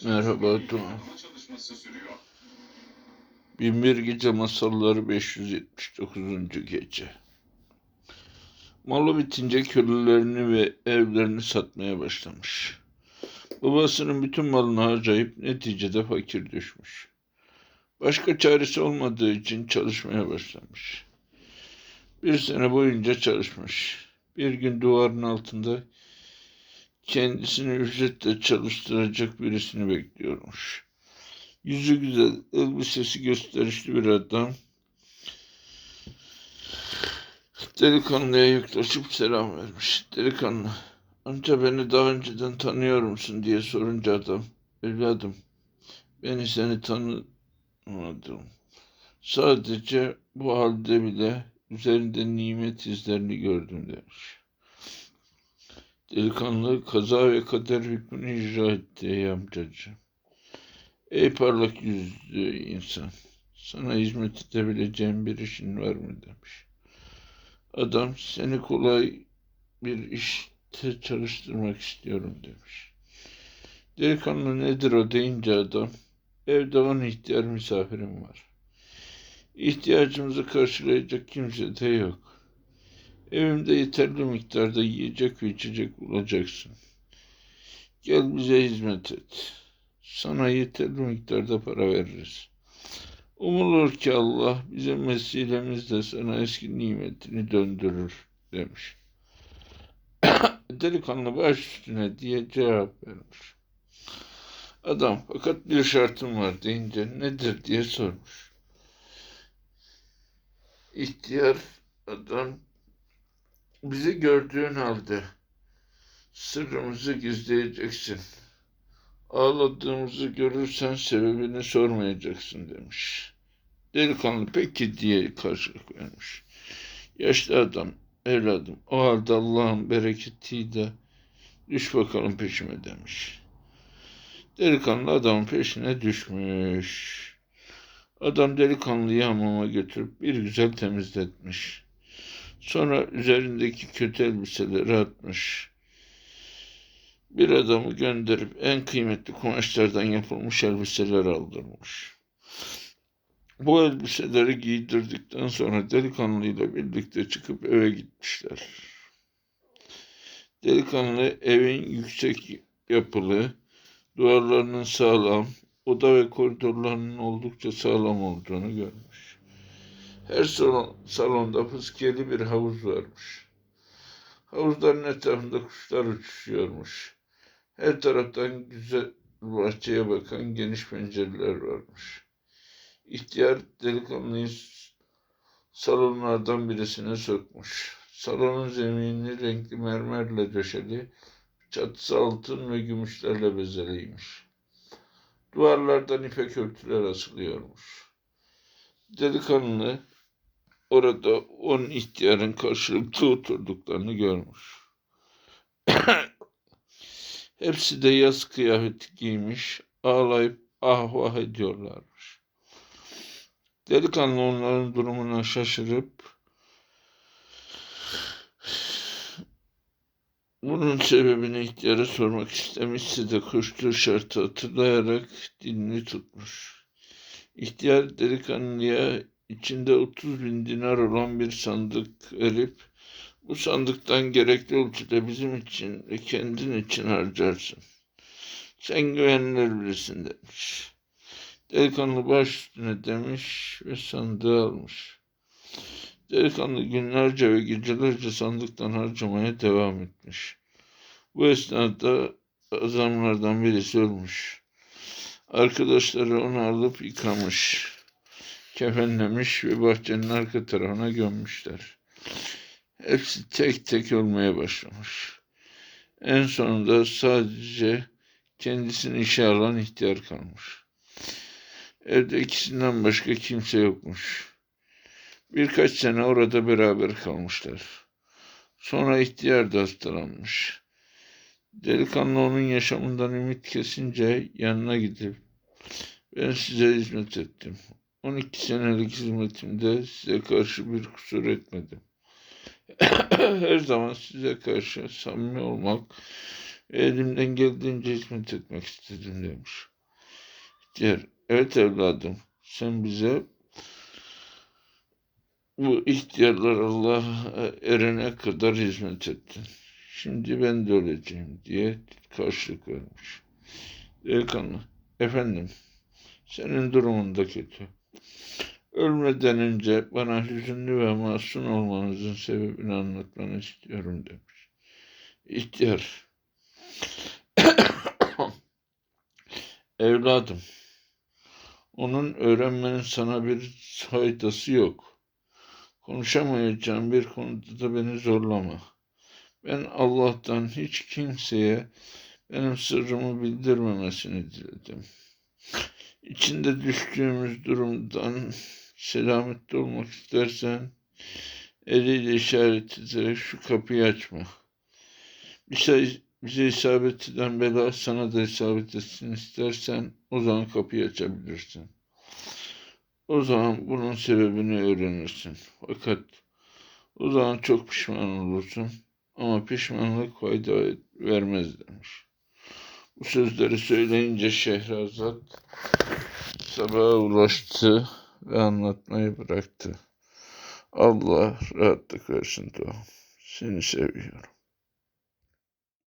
Merhaba Tuna. Binbir Gece Masalları 579. Gece Malı bitince kölelerini ve evlerini satmaya başlamış. Babasının bütün malını harcayıp neticede fakir düşmüş. Başka çaresi olmadığı için çalışmaya başlamış. Bir sene boyunca çalışmış. Bir gün duvarın altında kendisini ücretle çalıştıracak birisini bekliyormuş. Yüzü güzel, elbisesi gösterişli bir adam. Delikanlıya yaklaşıp selam vermiş. Delikanlı, amca beni daha önceden tanıyor musun diye sorunca adam, evladım beni seni tanımadım. Sadece bu halde bile üzerinde nimet izlerini gördüm demiş. Delikanlı kaza ve kader hükmünü icra etti ey amcacığım. Ey parlak yüzlü insan, sana hizmet edebileceğim bir işin var mı demiş. Adam seni kolay bir işte çalıştırmak istiyorum demiş. Delikanlı nedir o deyince adam, evde on ihtiyar misafirim var. İhtiyacımızı karşılayacak kimse de yok. Evimde yeterli miktarda yiyecek ve içecek bulacaksın. Gel bize hizmet et. Sana yeterli miktarda para veririz. Umulur ki Allah bizim vesilemizle sana eski nimetini döndürür demiş. Delikanlı baş üstüne diye cevap vermiş. Adam fakat bir şartım var deyince nedir diye sormuş. İhtiyar adam bizi gördüğün halde sırrımızı gizleyeceksin. Ağladığımızı görürsen sebebini sormayacaksın demiş. Delikanlı peki diye karşılık vermiş. Yaşlı adam, evladım o halde Allah'ın bereketiyle düş bakalım peşime demiş. Delikanlı adamın peşine düşmüş. Adam delikanlıyı hamama götürüp bir güzel temizletmiş. Sonra üzerindeki kötü elbiseleri atmış. Bir adamı gönderip en kıymetli kumaşlardan yapılmış elbiseler aldırmış. Bu elbiseleri giydirdikten sonra delikanlıyla birlikte çıkıp eve gitmişler. Delikanlı evin yüksek yapılı, duvarlarının sağlam, oda ve koridorlarının oldukça sağlam olduğunu görmüş. Her salon, salonda fıskiyeli bir havuz varmış. Havuzların etrafında kuşlar uçuşuyormuş. Her taraftan güzel bahçeye bakan geniş pencereler varmış. İhtiyar delikanlıyı salonlardan birisine sokmuş. Salonun zemini renkli mermerle döşeli, çatısı altın ve gümüşlerle bezeliymiş. Duvarlardan ipek örtüler asılıyormuş. Delikanlı orada on ihtiyarın karşılıklı oturduklarını görmüş. Hepsi de yaz kıyafeti giymiş, ağlayıp ah vah ediyorlarmış. Delikanlı onların durumuna şaşırıp bunun sebebini ihtiyara sormak istemişse de koştuğu şartı hatırlayarak dilini tutmuş. İhtiyar delikanlıya içinde 30 bin dinar olan bir sandık verip bu sandıktan gerekli ölçüde bizim için ve kendin için harcarsın. Sen güvenilir birisin demiş. Delikanlı baş üstüne demiş ve sandığı almış. Delikanlı günlerce ve gecelerce sandıktan harcamaya devam etmiş. Bu esnada adamlardan birisi ölmüş. Arkadaşları onu alıp yıkamış, kefenlemiş ve bahçenin arka tarafına gömmüşler. Hepsi tek tek ölmeye başlamış. En sonunda sadece kendisini işe alan ihtiyar kalmış. Evde ikisinden başka kimse yokmuş. Birkaç sene orada beraber kalmışlar. Sonra ihtiyar da hastalanmış. Delikanlı onun yaşamından ümit kesince yanına gidip ben size hizmet ettim. 12 senelik hizmetimde size karşı bir kusur etmedim. Her zaman size karşı samimi olmak ve elimden geldiğince hizmet etmek istedim demiş. Diğer, evet evladım sen bize bu ihtiyarlar Allah'a erene kadar hizmet ettin. Şimdi ben de öleceğim diye karşılık vermiş. Delikanlı, efendim senin durumun da kötü. Ölmeden önce bana hüzünlü ve masum olmanızın sebebini anlatmanı istiyorum demiş. İhtiyar. Evladım, onun öğrenmenin sana bir faydası yok. Konuşamayacağım bir konuda da beni zorlama. Ben Allah'tan hiç kimseye benim sırrımı bildirmemesini diledim. İçinde düştüğümüz durumdan selametli olmak istersen eliyle işaret ederek şu kapıyı açma. Bir şey bize isabet eden bela sana da isabet etsin istersen o zaman kapıyı açabilirsin. O zaman bunun sebebini öğrenirsin. Fakat o zaman çok pişman olursun. Ama pişmanlık fayda vermez demiş. Bu sözleri söyleyince Şehrazat sabaha ulaştı ve anlatmayı bıraktı. Allah rahatlık versin doğum. Seni seviyorum.